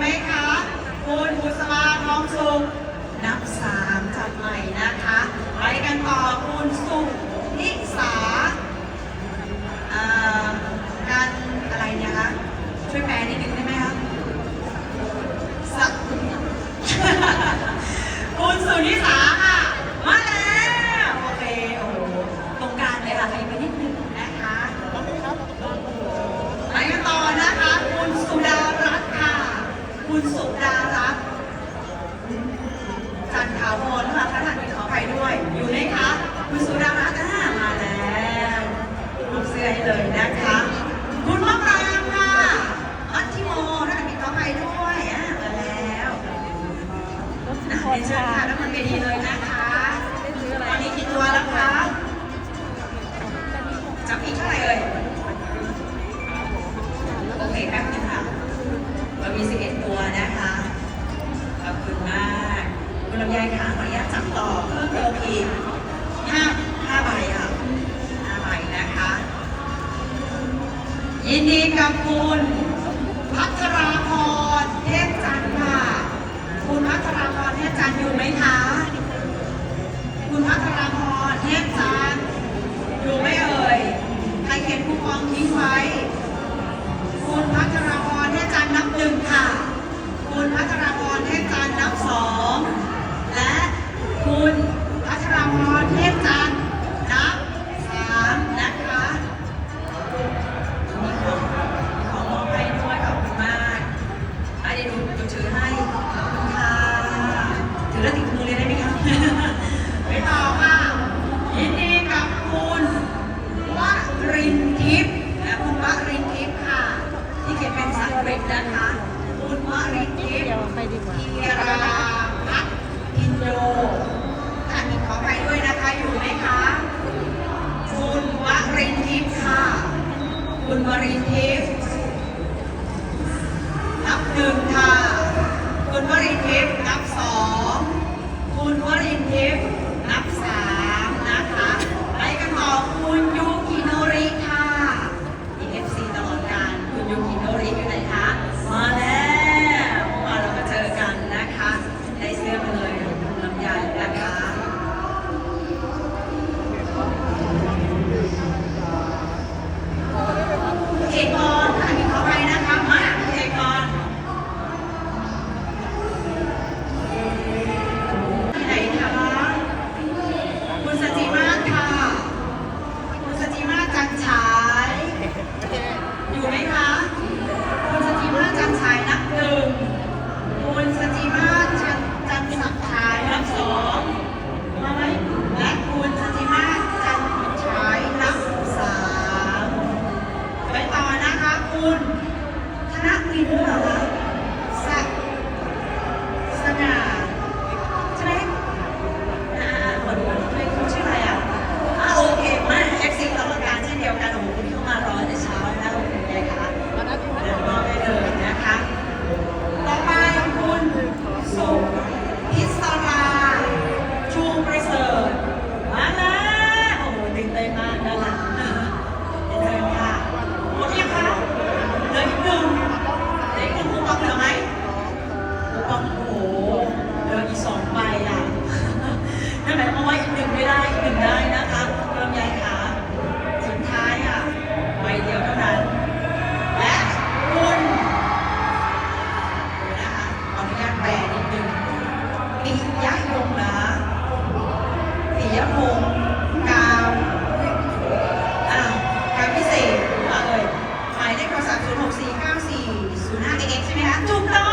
you'll คนเชิค่ะแล้วมันเนทีเลยนะคะตอนนี้กี่ตัวแล้วคะจับอีเท่าไหร่เอ่ยโอเคแป๊บนึงค่ะเรามี 11 ตัวนะคะขอบคุณมากคุณลำไยค่ะขออนุญาตจับต่อเพิ่มเติมอีกห้าห้าใบค่ะห้าใบนะคะ ยินดีกับคุณ 되겠지? 안쪽다